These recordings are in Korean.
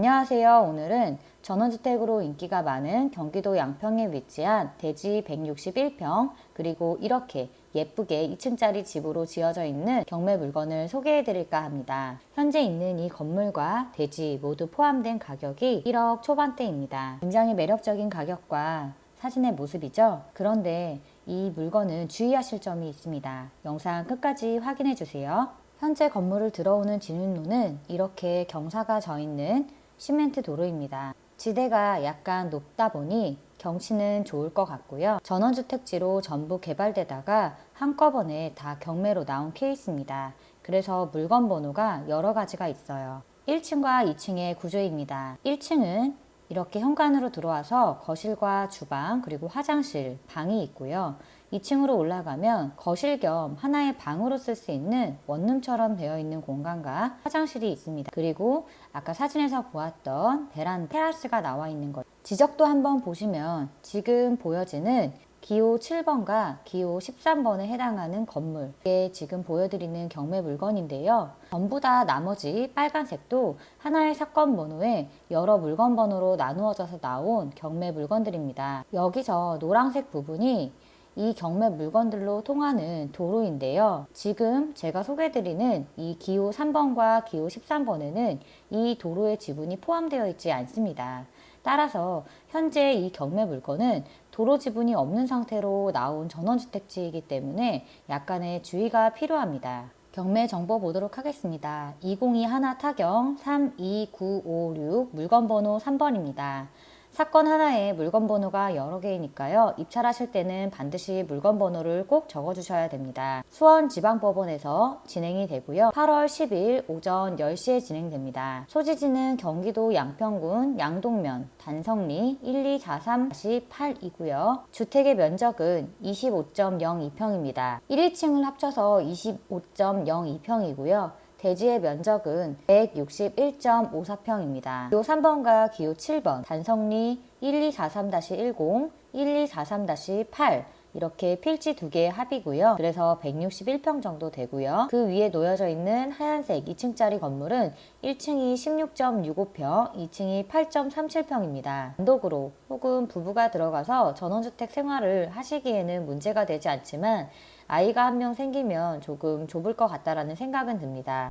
안녕하세요. 오늘은 전원주택으로 인기가 많은 경기도 양평에 위치한 대지 161평 그리고 이렇게 예쁘게 2층짜리 집으로 지어져 있는 경매 물건을 소개해 드릴까 합니다. 현재 있는 이 건물과 대지 모두 포함된 가격이 1억 초반대입니다. 굉장히 매력적인 가격과 사진의 모습이죠. 그런데 이 물건은 주의하실 점이 있습니다. 영상 끝까지 확인해 주세요. 현재 건물을 들어오는 진입로는 이렇게 경사가 져 있는 시멘트 도로입니다. 지대가 약간 높다 보니 경치는 좋을 것 같고요. 전원주택지로 전부 개발되다가 한꺼번에 다 경매로 나온 케이스입니다. 그래서 물건 번호가 여러 가지가 있어요. 1층과 2층의 구조입니다. 1층은 이렇게 현관으로 들어와서 거실과 주방 그리고 화장실, 방이 있고요. 2층으로 올라가면 거실 겸 하나의 방으로 쓸 수 있는 원룸처럼 되어 있는 공간과 화장실이 있습니다. 그리고 아까 사진에서 보았던 베란 테라스가 나와 있는 것. 지적도 한번 보시면 지금 보여지는 기호 7번과 기호 13번에 해당하는 건물. 이게 지금 보여드리는 경매 물건인데요. 전부 다 나머지 빨간색도 하나의 사건 번호에 여러 물건 번호로 나누어져서 나온 경매 물건들입니다. 여기서 노란색 부분이 이 경매 물건들로 통하는 도로인데요. 지금 제가 소개드리는 이 기호 3번과 기호 13번에는 이 도로의 지분이 포함되어 있지 않습니다. 따라서 현재 이 경매 물건은 도로 지분이 없는 상태로 나온 전원주택지이기 때문에 약간의 주의가 필요합니다. 경매 정보 보도록 하겠습니다. 202 하나 타경 32956 물건 번호 3번입니다. 사건 하나에 물건 번호가 여러 개이니까요. 입찰하실 때는 반드시 물건 번호를 꼭 적어 주셔야 됩니다. 수원지방법원에서 진행이 되고요. 8월 10일 오전 10시에 진행됩니다. 소지지는 경기도 양평군 양동면 단성리 1243-8이고요. 주택의 면적은 25.02평입니다. 1, 2층을 합쳐서 25.02평이고요. 대지의 면적은 161.54평입니다. 기호 3번과 기호 7번, 단성리 1243-10, 1243-8 이렇게 필지 두 개의 합이고요. 그래서 161평 정도 되고요. 그 위에 놓여져 있는 하얀색 2층짜리 건물은 1층이 16.65평, 2층이 8.37평입니다. 단독으로 혹은 부부가 들어가서 전원주택 생활을 하시기에는 문제가 되지 않지만 아이가 한 명 생기면 조금 좁을 것 같다라는 생각은 듭니다.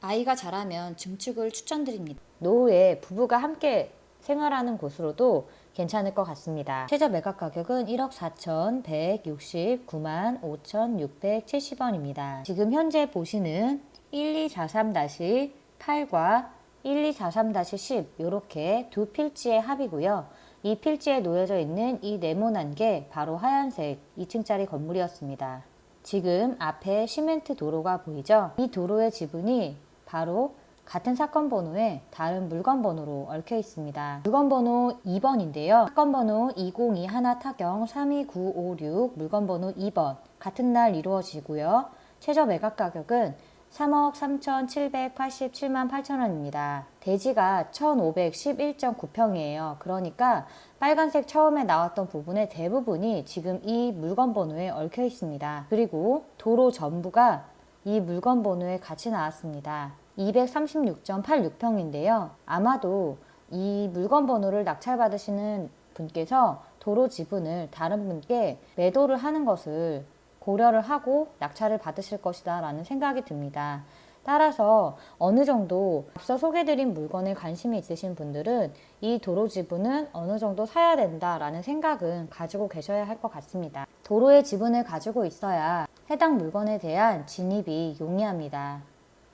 아이가 자라면 증축을 추천드립니다. 노후에 부부가 함께 생활하는 곳으로도 괜찮을 것 같습니다. 최저 매각 가격은 1억 4,169만 5,670원입니다. 지금 현재 보시는 1243-8과 1243-10 이렇게 두 필지의 합이고요. 이 필지에 놓여져 있는 이 네모난 게 바로 하얀색 2층짜리 건물이었습니다. 지금 앞에 시멘트 도로가 보이죠? 이 도로의 지분이 바로 같은 사건 번호에 다른 물건 번호로 얽혀 있습니다. 물건 번호 2번인데요. 사건 번호 202 하나 타경 32956 물건 번호 2번 같은 날 이루어지고요. 최저 매각 가격은 3억 3,787만 8천 원입니다. 대지가 1,511.9평이에요. 그러니까 빨간색 처음에 나왔던 부분의 대부분이 지금 이 물건 번호에 얽혀 있습니다. 그리고 도로 전부가 이 물건 번호에 같이 나왔습니다. 236.86평인데요. 아마도 이 물건 번호를 낙찰받으시는 분께서 도로 지분을 다른 분께 매도를 하는 것을 고려를 하고 낙찰을 받으실 것이다 라는 생각이 듭니다. 따라서 어느 정도 앞서 소개드린 물건에 관심이 있으신 분들은 이 도로 지분은 어느 정도 사야 된다라는 생각은 가지고 계셔야 할 것 같습니다. 도로의 지분을 가지고 있어야 해당 물건에 대한 진입이 용이합니다.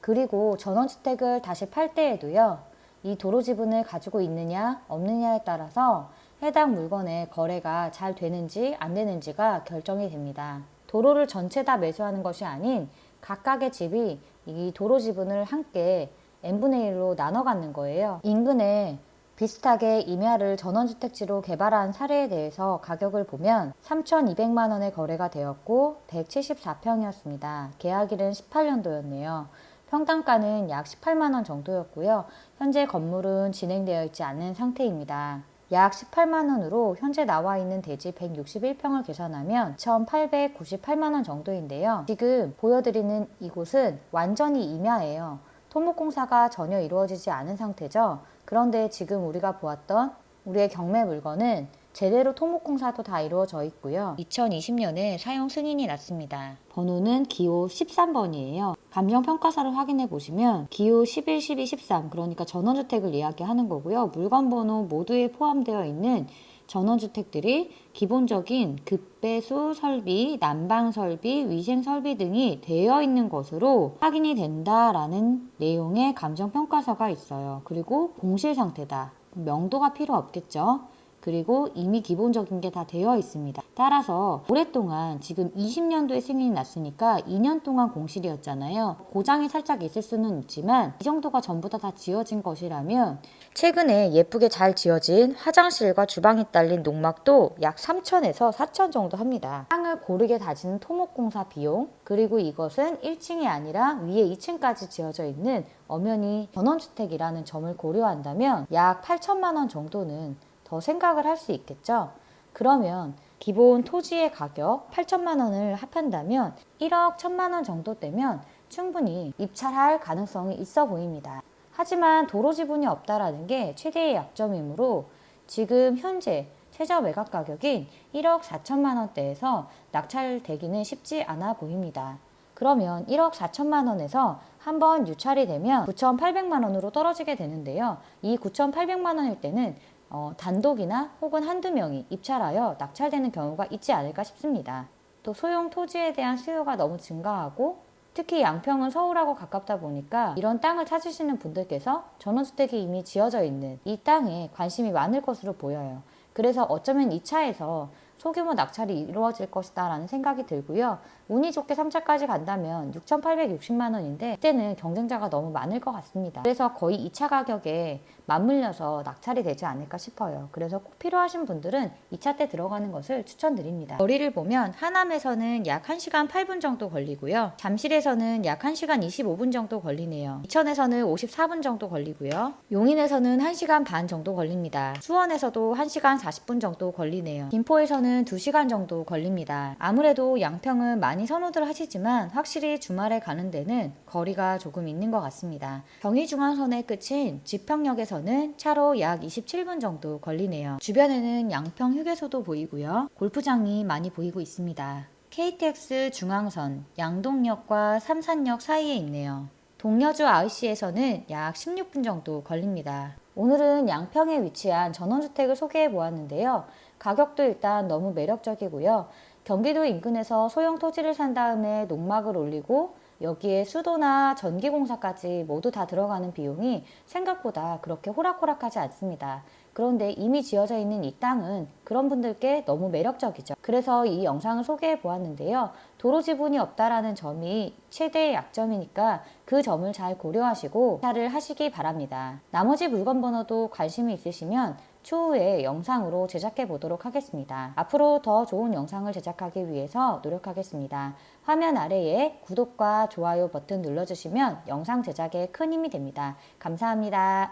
그리고 전원주택을 다시 팔 때에도요, 이 도로 지분을 가지고 있느냐, 없느냐에 따라서 해당 물건의 거래가 잘 되는지 안 되는지가 결정이 됩니다. 도로를 전체 다 매수하는 것이 아닌 각각의 집이 이 도로 지분을 함께 n분의 1로 나눠 갖는 거예요. 인근에 비슷하게 임야를 전원주택지로 개발한 사례에 대해서 가격을 보면 3,200만 원에 거래가 되었고 174평이었습니다. 계약일은 18년도였네요. 평당가는 약 18만 원 정도였고요. 현재 건물은 진행되어 있지 않은 상태입니다. 약 18만 원으로 현재 나와 있는 대지 161평을 계산하면 1,898만 원 정도인데요. 지금 보여드리는 이곳은 완전히 임야예요. 토목공사가 전혀 이루어지지 않은 상태죠. 그런데 지금 우리가 보았던 우리의 경매 물건은 제대로 토목공사도 다 이루어져 있고요. 2020년에 사용 승인이 났습니다. 번호는 기호 13번이에요. 감정평가서를 확인해 보시면 기호 11, 12, 13 그러니까 전원주택을 이야기하는 거고요. 물건 번호 모두에 포함되어 있는 전원주택들이 기본적인 급배수 설비, 난방 설비, 위생 설비 등이 되어 있는 것으로 확인이 된다라는 내용의 감정평가서가 있어요. 그리고 공실 상태다. 명도가 필요 없겠죠. 그리고 이미 기본적인 게 다 되어 있습니다. 따라서 오랫동안 지금 20년도에 승인이 났으니까 2년 동안 공실이었잖아요. 고장이 살짝 있을 수는 있지만 이 정도가 전부 다 다 지어진 것이라면 최근에 예쁘게 잘 지어진 화장실과 주방이 딸린 농막도 약 3천에서 4천 정도 합니다. 땅을 고르게 다지는 토목공사 비용 그리고 이것은 1층이 아니라 위에 2층까지 지어져 있는 엄연히 전원주택이라는 점을 고려한다면 약 8천만 원 정도는 더 생각을 할 수 있겠죠. 그러면 기본 토지의 가격 8천만 원을 합한다면 1억 1천만 원 정도 되면 충분히 입찰할 가능성이 있어 보입니다. 하지만 도로 지분이 없다라는 게 최대의 약점이므로 지금 현재 최저 매각 가격인 1억 4천만 원대에서 낙찰되기는 쉽지 않아 보입니다. 그러면 1억 4천만 원에서 한 번 유찰이 되면 9,800만 원으로 떨어지게 되는데요. 이 9,800만 원일 때는 어, 단독이나 혹은 한두 명이 입찰하여 낙찰되는 경우가 있지 않을까 싶습니다. 또 소형 토지에 대한 수요가 너무 증가하고 특히 양평은 서울하고 가깝다 보니까 이런 땅을 찾으시는 분들께서 전원주택이 이미 지어져 있는 이 땅에 관심이 많을 것으로 보여요. 그래서 어쩌면 2차에서 소규모 낙찰이 이루어질 것이다 라는 생각이 들고요. 운이 좋게 3차까지 간다면 6,860만 원인데 그때는 경쟁자가 너무 많을 것 같습니다. 그래서 거의 2차 가격에 맞물려서 낙찰이 되지 않을까 싶어요. 그래서 꼭 필요하신 분들은 2차 때 들어가는 것을 추천드립니다. 거리를 보면 하남에서는 약 1시간 8분 정도 걸리고요. 잠실에서는 약 1시간 25분 정도 걸리네요. 이천에서는 54분 정도 걸리고요. 용인에서는 1시간 반 정도 걸립니다. 수원에서도 1시간 40분 정도 걸리네요. 김포에서는 2시간 정도 걸립니다. 아무래도 양평은 많이 선호들 하시지만 확실히 주말에 가는 데는 거리가 조금 있는 것 같습니다. 경의중앙선의 끝인 지평역 에서는 차로 약 27분 정도 걸리네요. 주변에는 양평 휴게소도 보이고요. 골프장이 많이 보이고 있습니다. KTX 중앙선 양동역과 삼산역 사이에 있네요. 동여주 IC에서는 약 16분 정도 걸립니다. 오늘은 양평에 위치한 전원주택을 소개해 보았는데요. 가격도 일단 너무 매력적이고요. 경기도 인근에서 소형 토지를 산 다음에 농막을 올리고 여기에 수도나 전기공사까지 모두 다 들어가는 비용이 생각보다 그렇게 호락호락하지 않습니다. 그런데 이미 지어져 있는 이 땅은 그런 분들께 너무 매력적이죠. 그래서 이 영상을 소개해 보았는데요. 도로 지분이 없다라는 점이 최대의 약점이니까 그 점을 잘 고려하시고 차를 하시기 바랍니다. 나머지 물건 번호도 관심이 있으시면 추후에 영상으로 제작해 보도록 하겠습니다. 앞으로 더 좋은 영상을 제작하기 위해서 노력하겠습니다. 화면 아래에 구독과 좋아요 버튼 눌러주시면 영상 제작에 큰 힘이 됩니다. 감사합니다.